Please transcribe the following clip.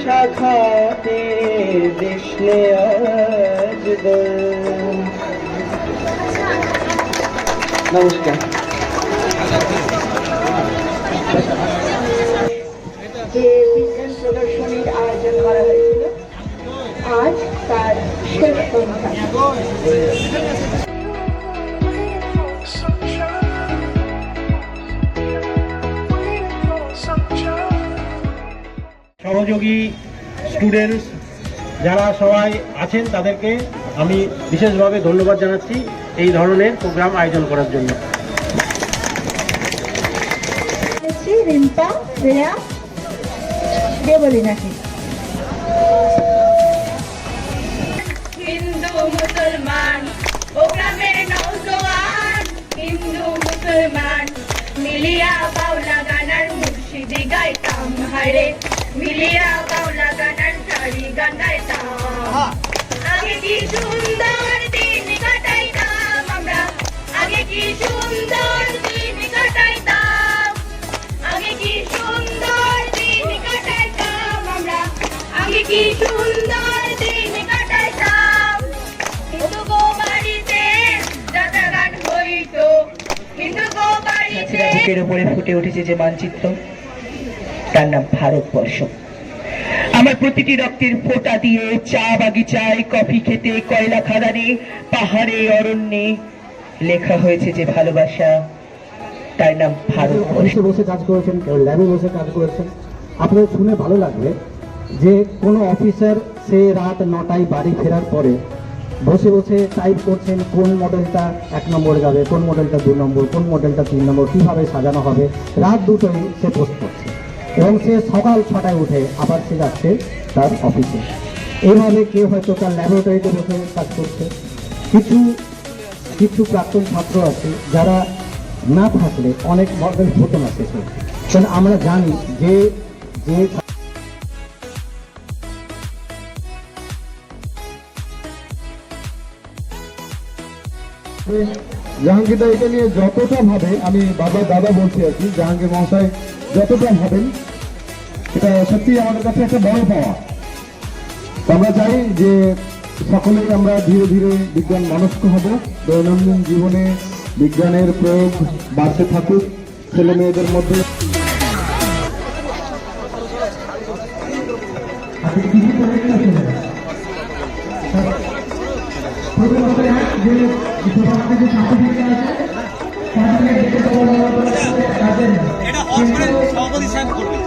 তুমি ফুল শাখাতে দিসলে আজ দোল। নমস্কার যে বিজ্ঞান প্রদর্শনীর আয়োজন করা হয়েছিল আজ তার শেষ সন্ধ্যা সহযোগী স্টুডেন্টস যারা সবাই আছেন তাদেরকে আমি বিশেষভাবে ধন্যবাদ জানাচ্ছি এই ধরনের প্রোগ্রাম আয়োজন করার জন্য। রিম্পা শ্রেয়া দেবলী নাকি হিন্দু মুসলমান ও গ্রামের হিন্দু মুসলমান মিলিয়া বাউলা গানার মুর্শিদি গাইতাম হারে। মিলিয়া বাউলা গানার সারি গান গাইতাম আগে উপরে ফুটে উঠেছে যে মানচিত্র। তার নাম ভারতবর্ষ। আমার প্রতিটি রক্তের ফোঁটা দিয়ে চা বাগিচায়, কফি খেতে, কয়লা খাদানে, পাহাড়ে, অরণ্যে লেখা হয়েছে যে ভালোবাসা, তার নাম ভারতবর্ষ। বসে কাজ করেছেন, কেউ ল্যাবে বসে কাজ করেছেন। আপনাদের শুনে ভালো লাগবে যে কোনো অফিসার সে রাত নটায় বাড়ি ফেরার পরে বসে বসে টাইপ করছেন কোন মডেলটা এক নম্বর যাবে, কোন মডেলটা দু নম্বর, কোন মডেলটা তিন নম্বর, কীভাবে সাজানো হবে। রাত দুটোই সে পোস্ট করছে এবং সে সকাল ছটায় উঠে আবার সে যাচ্ছে তার অফিসে এইভাবে কেউ হয়তো তার ল্যাবরেটরিতে বসে কাজ করছে। কিছু কিছু প্রাক্তন ছাত্র আছে যারা না থাকলে অনেক মডেল হতো শেষে কারণ আমরা জানি যে যে জাহাঙ্গীরদা, এটা নিয়ে যতটা ভাবে আমি বাবা দাদা বলছি আর কি, জাহাঙ্গীর মহাশয় যতটা ভাবেন এটা সত্যি আমাদের কাছে একটা বড় পাওয়া। আমরা চাই যে সকলেই আমরা ধীরে ধীরে বিজ্ঞান মনস্ক হব, দৈনন্দিন জীবনে বিজ্ঞানের প্রয়োগ বাড়তে থাকুক, ছেলে মেয়েদের মধ্যে। করে সভাপতি সাহেব করবে